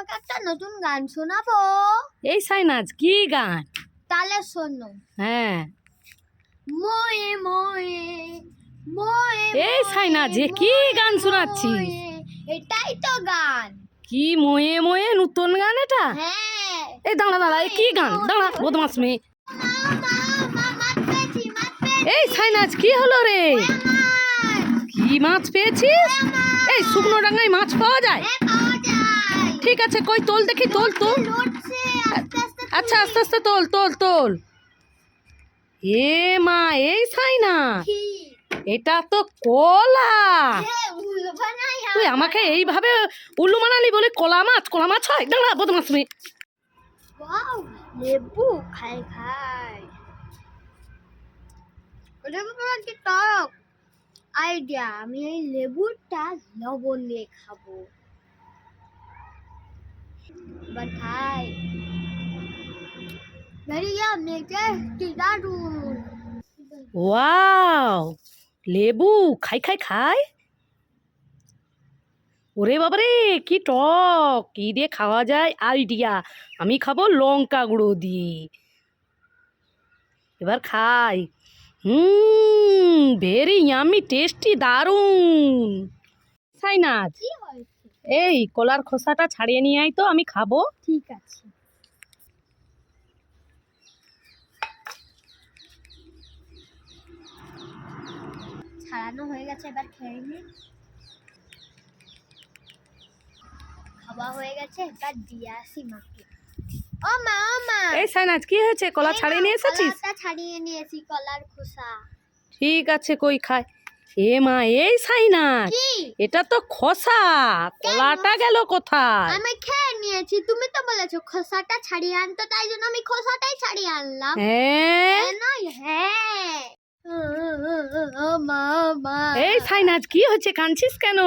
তোমাকে একটা নতুন গান শোনাবো? এই সাইনাজ কি গান? তাহলে শোনো। হ্যাঁ। ময়ে ময়ে ময়ে এই সাইনাজ, এ কি গান শোনাচ্ছি এটাই তো গান। কি ময়ে ময়ে নতুন গান এটা? হ্যাঁ। এই দাঁড়া দাঁড়া এই কি গান? দাঁড়া বদমাস মেয়ে। এই সাইনাজ কি হলো রে। কি মাছ পেয়েছিস? এই শুকনো ডাঙ্গায় মাছ পাওয়া যায়? হ্যাঁ, পাওয়া যায়। ঠিক আছে কই তোল দেখি তোল তোল। আচ্ছা আস্তে আস্তে তোল তোল তোল। এ মা এই ছাই না এটা তো কলা। তুই আমাকে এইভাবে উল্লু মানালি বলে কলা মাছ কলা মাছ হয়। দাঁড়া বদমাস ওয়াও লেবু খাই খাই। কি টক। আইডিয়া আমি এই লেবুটা লবণ দিয়ে খাব। এবার খাই ভেরি ইয়ামি টেস্টি দারুণ ওয়াও লেবু খাই খাই খাই ওরে বাবারে কি টক। কি দিয়ে খাওয়া যায়? আইডিয়া আমি খাব লঙ্কা গুঁড়ো দিয়ে। এবার খাই। হুম ভেরি ইয়ামি টেস্টি দারুণ সাইনাজ কি হয়েছে? এই কলার খোসাটা ছাড়িয়ে নিয়ে আয় তো আমি খাব। ঠিক আছে। ছাড়ানো হয়ে গেছে এবার খেয়ে নি। খাওয়া হয়ে গেছে এবার দিয়ে আসি মাকে। ও মা ও মা। এই সাইনাজ কি হয়েছে? কলা ছাড়িয়ে নিয়ে এসেছিস? কলাটা ছাড়িয়ে নিয়েছি কলার খোসা। ঠিক আছে কই খায়। এ মা এই সাইনাজ কি? এটা তো খোসা। কলাটা গেল কোথায়? আমি খেয়ে নিয়েছি তুমি তো বলেছ খোসাটা ছাড়িয়ে আনতো তাই জন্য আমি খোসাটাই ছাড়িয়ে আনলাম। হ্যাঁ? হ্যাঁ হ্যাঁ। এই সাইনাজ কি হচ্ছে কাঁদছিস কেন?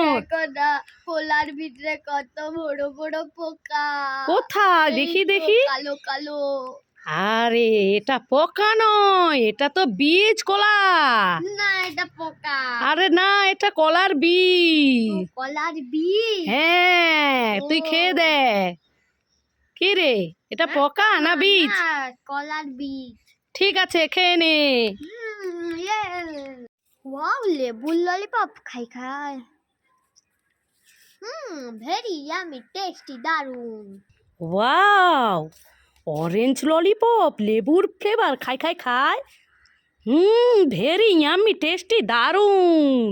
না ভিতরে কত বড় বড় পোকা। কোথায়? দেখি দেখি। কালো কালো। আরে এটা পোকা নয় এটা তো বীজ কলা। না এটা পোকা। আরে না এটা কলার বীজ। কলার বীজ? হ্যাঁ তুই খেয়ে দে। কি রে এটা পোকা না বীজ? কলার বীজ। ঠিক আছে খেয়ে নে। ওয়াও লেবুর ললিপপ খাই খাই। হুম ভেরি ইয়ামি টেস্টি দারুণ ওয়াও অরেঞ্জ ললিপপ লেবুর ফ্লেভার খাই খাই খাই। হুম ভেরি ইয়ামি টেস্টি দারুণ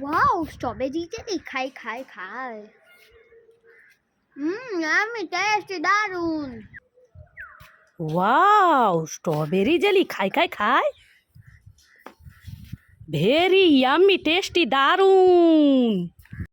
ওয়াও স্ট্রবেরি জেলি খাই খাই খাই। হুম ইয়ামি টেস্টি দারুণ ওয়াও স্ট্রবেরি জেলি খাই খাই খাই। ভেরি ইয়ামি টেস্টি দারুণ